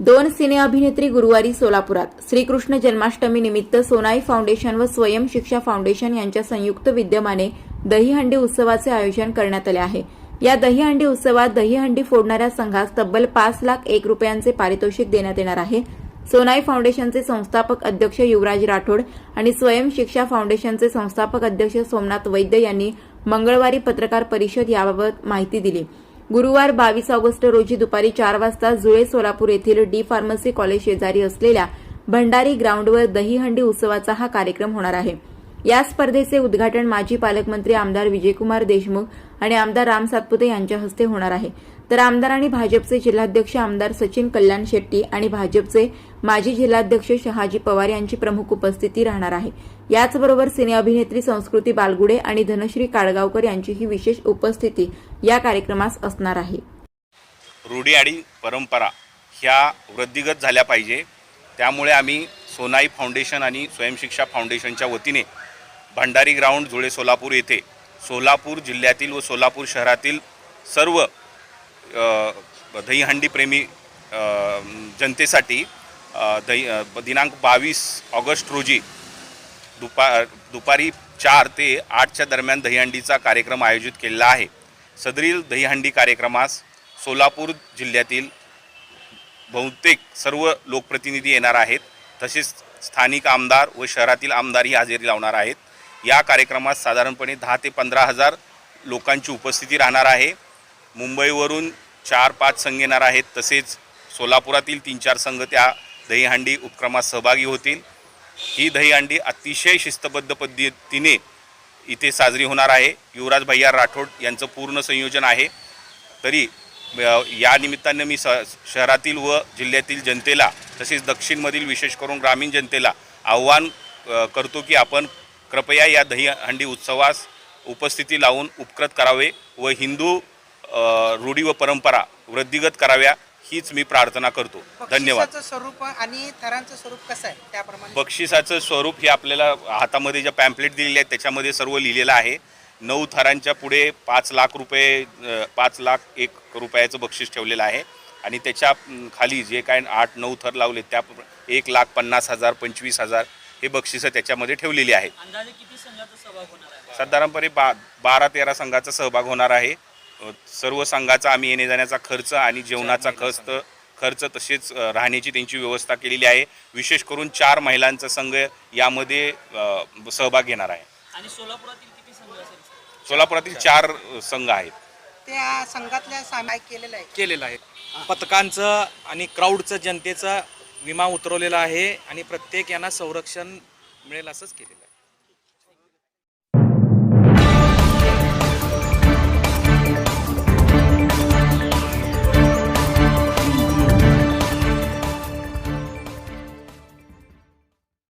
दोन सिने अभिनेत्री गुरुवारी सोलापुरात. श्रीकृष्ण जन्माष्टमी निमित्त सोनाई फाउंडेशन व स्वयं शिक्षा फाउंडेशन यांच्या संयुक्त विद्यमाने दहीहंडी उत्सवाचे आयोजन करण्यात आले आहे. या दहीहंडी उत्सवात दहीहंडी फोडणाऱ्या संघास तब्बल पाच लाख एक रुपयांचे पारितोषिक देण्यात येणार आहे. सोनाई फाउंडेशनचे संस्थापक अध्यक्ष युवराज राठोड आणि स्वयं शिक्षा फाउंडेशनचे संस्थापक अध्यक्ष सोमनाथ वैद्य यांनी मंगळवारी पत्रकार परिषद याबाबत माहिती दिली. गुरुवार बावीस ऑगस्ट रोजी दुपारी चार वाजता जुळे सोलापूर येथील डी फार्मसी कॉलेज शेजारी असलेल्या भंडारी ग्राउंडवर दहीहंडी उत्सवाचा हा कार्यक्रम होणार आहे. या स्पर्धेचे उद्घाटन माजी पालकमंत्री आमदार विजयकुमार देशमुख आणि आमदार राम सातपुते यांच्या हस्ते होणार आहे. तर आमदार आणि भाजपचे जिल्हाध्यक्ष आमदार सचिन कल्याण शेट्टी आणि भाजपचे माजी जिल्हाध्यक्ष शहाजी पवार यांची प्रमुख उपस्थिती राहणार आहे. याचबरोबर सिने अभिनेत्री संस्कृती बालगुडे आणि धनश्री काळगावकर यांचीही विशेष उपस्थिती या कार्यक्रमास असणार आहे. रूढी आणि परंपरा ह्या वृद्धिगत झाल्या पाहिजे. त्यामुळे आम्ही सोनाई फाउंडेशन आणि स्वयंशिक्षा फाउंडेशनच्या वतीने भंडारी ग्राउंड जुळे सोलापूर येथे सोलापूर जिल्ह्यातील व सोलापूर शहरातील सर्व दहीहंडीप्रेमी जनतेसाठी दही दिनांक बावीस ऑगस्ट रोजी दुपा दुपारी चार ते आठच्या दरम्यान दहीहंडीचा कार्यक्रम आयोजित केलेला आहे. सदरील दहीहंडी कार्यक्रमास सोलापूर जिल्ह्यातील बहुतेक सर्व लोकप्रतिनिधी येणार आहेत. तसेच स्थानिक आमदार व शहरातील आमदारही हजेरी लावणार आहेत. या कार्यक्रमात साधारणपणे दहा ते पंधरा हजार लोकांची उपस्थिती राहणार आहे. मुंबईवरून चार पाच संघ येणार आहेत. तसेच सोलापुरातील तीन चार संघ त्या दहीहंडी उपक्रमात सहभागी होतील. ही दहीहंडी अतिशय शिस्तबद्ध पद्धतीने इथे साजरी होणार आहे. युवराज भैया राठोड यांचं पूर्ण संयोजन आहे. तरी या निमित्तानं मी स शहरातील व जिल्ह्यातील जनतेला तसेच दक्षिणमधील विशेष करून ग्रामीण जनतेला आव्हान करतो की आपण कृपया या दहीहंडी उत्सवास उपस्थिती लावून उपकृत करावे व हिंदू रूढी व परंपरा वृद्धिगत कराव्या हीच मी प्रार्थना करतो. धन्यवाद. स्वरूप आणि थरांचं स्वरूप कसं आहे? त्याप्रमाणे. बक्षिसाचं स्वरूप हे आपल्याला हातामध्ये ज्या पॅम्पलेट दिलेले आहेत त्याच्यामध्ये सर्व लिहिलेलं आहे. नऊ थरांच्या पुढे पाच लाख रुपये पाच लाख एक रुपयाचं बक्षीस ठेवलेलं आहे. आणि त्याच्याखाली जे काय आठ नऊ थर लावले त्या एक लाख पन्नास हजार पंचवीस हजार हे बक्षिसं त्याच्यामध्ये ठेवलेली आहेत अंदाजे किती संघाचा सहभाग होणार आहे? साधारणपणे बा बारा तेरा संघाचा सहभाग होणार आहे. सर्व संघाचा आम्ही येणे जाण्याचा खर्च आणि जेवणाचा खर्च खर्च तसेच राहण्याची त्यांची व्यवस्था केलेली आहे. विशेष करून चार महिलांचा संघ यामध्ये सहभाग घेणार आहे. आणि सोलापुरातील किती संघ असेल? सोलापुरातील चार संघ आहेत. त्या संघातल्या सामाय केलेलं आहे. केलेलं आहे. पथकांचं आणि क्राऊडचं जनतेचा विमा उतरवलेला आहे आणि प्रत्येक यांना संरक्षण मिळेल असंच केलेलं आहे.